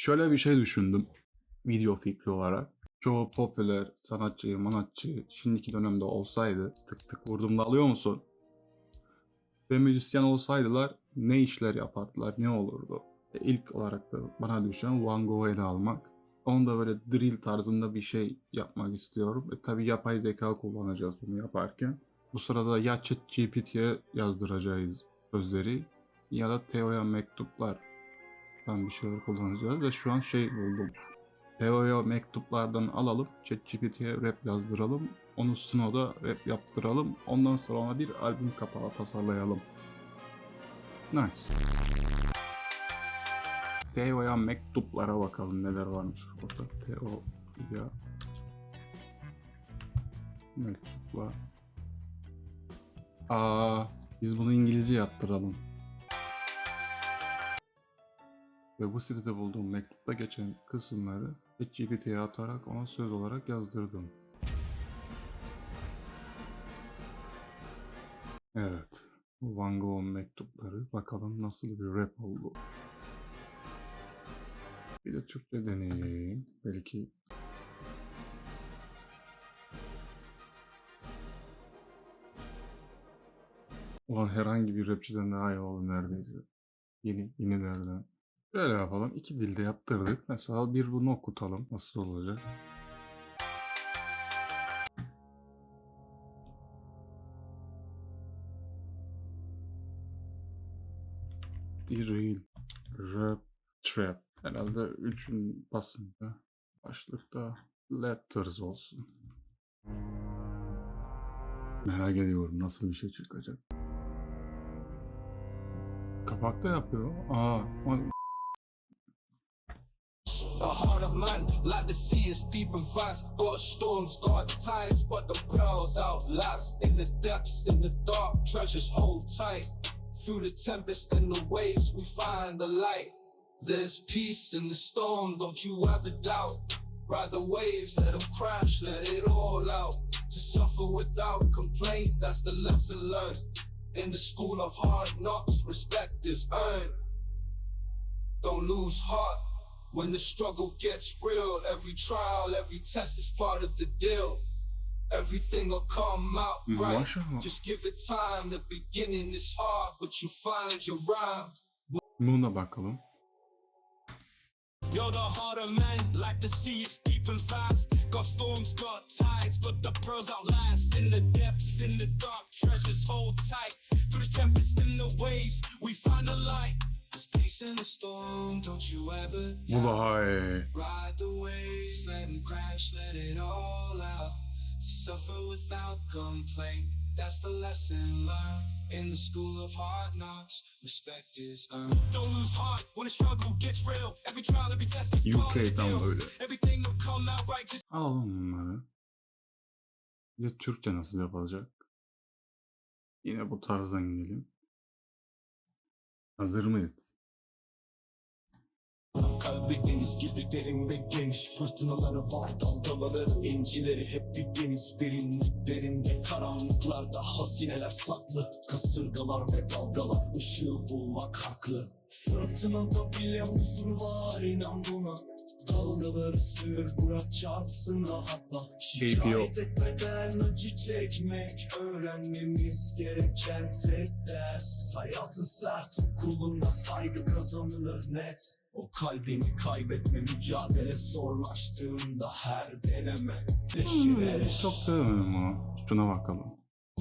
Şöyle bir şey düşündüm video fikri olarak. Çoğu popüler sanatçı, manatçı şimdiki dönemde olsaydı tık tık vurduğumda alıyor musun? Ve müzisyen olsaydılar ne işler yapardılar, ne olurdu? E, ilk olarak da bana düşen Van Gogh'u ele almak. Onu da böyle drill tarzında bir şey yapmak istiyorum. E tabi yapay zeka kullanacağız bunu yaparken. Bu sırada ya ChatGPT'ye yazdıracağız sözleri ya da Teo'ya mektuplar ben bir şeyler kullanacağız ve şu an şey buldum. Teo'ya mektuplardan alalım, ChatGPT'ye rap yazdıralım, onu Snow'da rap yaptıralım, ondan sonra ona bir albüm kapağı tasarlayalım. Nice. Teo'ya mektuplara bakalım neler varmış orada. Teo ya mektuplar. Aa, biz bunu İngilizce yaptıralım. Ve bu sitede bulduğum mektupta geçen kısımları ChatGPT'ye atarak ona söz olarak yazdırdım. Evet. Van Gogh'un mektupları. Bakalım nasıl bir rap oldu. Bir de Türkçe deneyeyim. Belki Ulan herhangi bir rapçiden daha iyi oldu neredeyse. Yeni, yenilerden. Böyle yapalım. İki dilde yaptırdık. Mesela bir bunu okutalım. Nasıl olacak? Drill, rap, trap. Herhalde üçün basında. Başlıkta letters olsun. Merak ediyorum nasıl bir şey çıkacak. Kapakta yapıyor. Aa, The heart of man, like the sea is deep and vast. Got storms, got tides, but the pearls outlast. In the depths, in the dark, treasures hold tight. Through the tempest and the waves, we find the light. There's peace in the storm, don't you ever doubt. Ride the waves, let them crash, let it all out. To suffer without complaint, that's the lesson learned. In the school of hard knocks, respect is earned. Don't lose heart when the struggle gets real. Every trial, every test is part of the deal. Everything will come out right. Just give it time. The beginning is hard, but you find your rhyme. Buna bakalım. You're the heart of man, like the sea is deep and fast. Got storms, got tides, but the pearls outlast. In the depths, in the dark, treasures hold tight. Through the tempest and the waves, we find the light. Bu daha iyi. Ride the waves, let them crash, let it all out. To suffer without complaint, that's the lesson learned. In the school of hard knocks, respect is earned. Don't lose heart when the struggle gets real. Every trial, every test is part of the UK'dan deal. böyle. Everything will come out right, just Alalım bunları. Bir de Türkçe nasıl yapılacak? Yine bu tarzdan gidelim. Hazır mıyız? Kalbi deniz gibi derin ve geniş. Fırtınaları var dalgaları incileri Hep bir deniz derinliklerinde Karanlıklarda hazineler saklı. Kasırgalar ve dalgalar ışığı bulmak haklı. Fırtınada bile huzur var inan buna. Dalgaları sür bırak çarpsın rahatla. Şikayet etmeden acı çekmek Öğrenmemiz gereken tek ders. Hayatın sert okulunda saygı kazanılır net o kalbini kaybetme mücadele zorlaştığında her deneme Beşir eriş Çok sevmedim bunu. Şuna bakalım.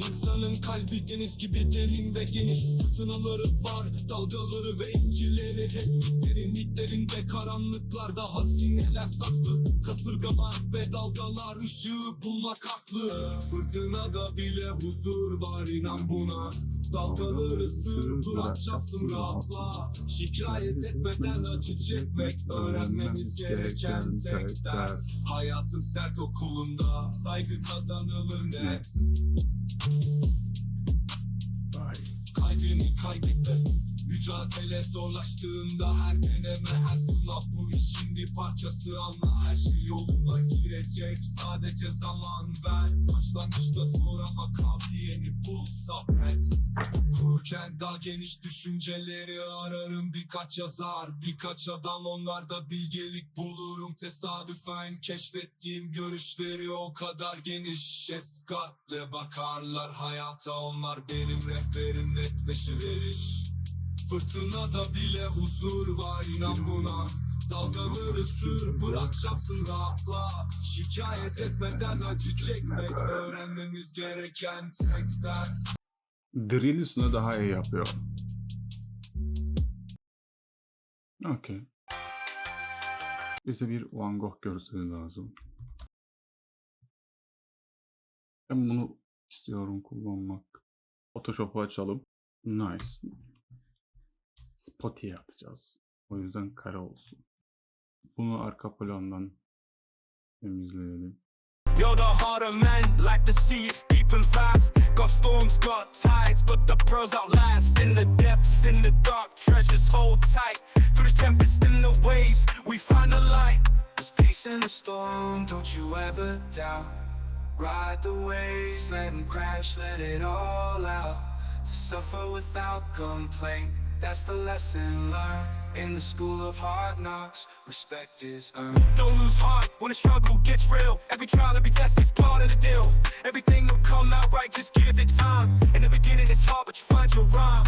İnsanın kalbi deniz gibi derin ve geniş. Fırtınaları var, dalgaları ve incileri Hep derinliklerinde karanlıklarda hazineler saklı. Kasırgalar ve dalgalar ışığı bulmak haklı. Fırtınada bile huzur var inan buna Dalgaları sür bırak çapsın rahatla. Şikayet etmeden acı çekmek Öğrenmemiz gereken tek ders. Hayatın sert okulunda saygı kazanılır net. Kalbini kaybetme Mücadele zorlaştığında her deneme her sınav bu iş şimdi parçası. Anla Her şey yoluna girecek. Sadece zaman ver. Başlangıçta zor ama kafiyeni bul sabret. Kurken daha geniş düşünceleri ararım. Birkaç yazar Birkaç adam. Onlarda bilgelik bulurum. Tesadüfen keşfettiğim görüşleri o kadar geniş. Şefkatle bakarlar hayata. Onlar benim rehberim netleşiveriş Fırtınada bile huzur var inan buna Dalgaları sür bırakacaksın rahatla Şikayet etmeden acı çekmek Öğrenmemiz gereken tek ders Drill üstüne daha iyi yapıyor. Okey. Bize bir Van Gogh görseli lazım. Ben bunu istiyorum kullanmak. Photoshop'u açalım. Nice. Spotty'ye atacağız. O yüzden kare olsun. Bunu arka plandan temizleyelim. You're the heart of man, like the sea is deep and fast. Got storms, got tides, but the pearls outlast. In the depths, in the dark, treasures hold tight. Through the tempest and the waves, we find the light. There's peace in the storm, don't you ever doubt. Ride the waves, let 'em crash, let it all out. To suffer without complaint, that's the lesson learned. In the school of hard knocks, respect is earned. Don't lose heart when the struggle gets real. Every trial, every test is part of the deal. Everything will come out right, just give it time. In the beginning, it's hard, but you find your rhyme.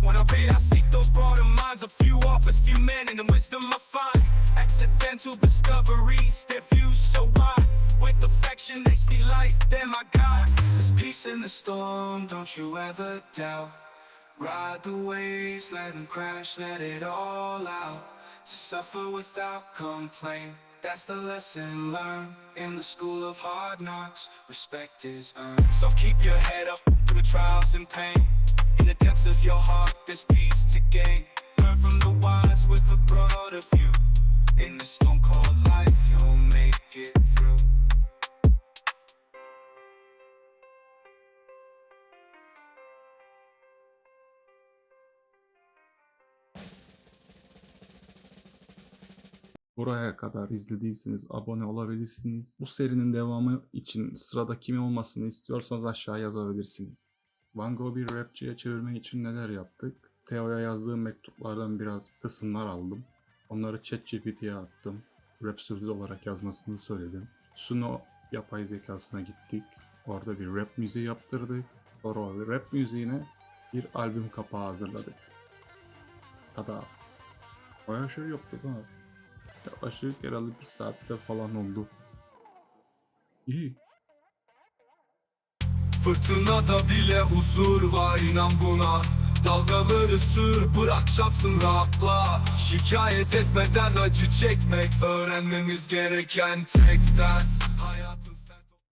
When I paid, I seek those broader minds. A few offers, few men, and the wisdom I find. Accidental discoveries, their views so wide. With affection, they see life, they're my guide. There's peace in the storm, don't you ever doubt. Ride the waves, let them crash, let it all out. To suffer without complaint, that's the lesson learned. In the school of hard knocks, respect is earned. So keep your head up through the trials and pain. In the depths of your heart, there's peace to gain. Learn from the wise with a broader view. In the storm called life, you'll make it through. Buraya kadar izlediyseniz abone olabilirsiniz. Bu serinin devamı için sırada kimin olmasını istiyorsanız aşağı yazabilirsiniz. Van Gogh'u bir rapçiye çevirmek için neler yaptık? Theo'ya yazdığım mektuplardan biraz kısımlar aldım. Onları ChatGPT'ye attım. Rap sözü olarak yazmasını söyledim. Suno yapay zekasına gittik. Orada bir rap müziği yaptırdık. Sonra o rap müziğine bir albüm kapağı hazırladık. Tada. Bayağı şey yaptık ha. Yaklaşık herhalde bir saatte falan oldu. İyi. Fırtınada bile huzur var inan buna Dalgaları sür bırakacaksın rahatla Şikayet etmeden acı çekmek Öğrenmemiz gereken tek ders Hayatın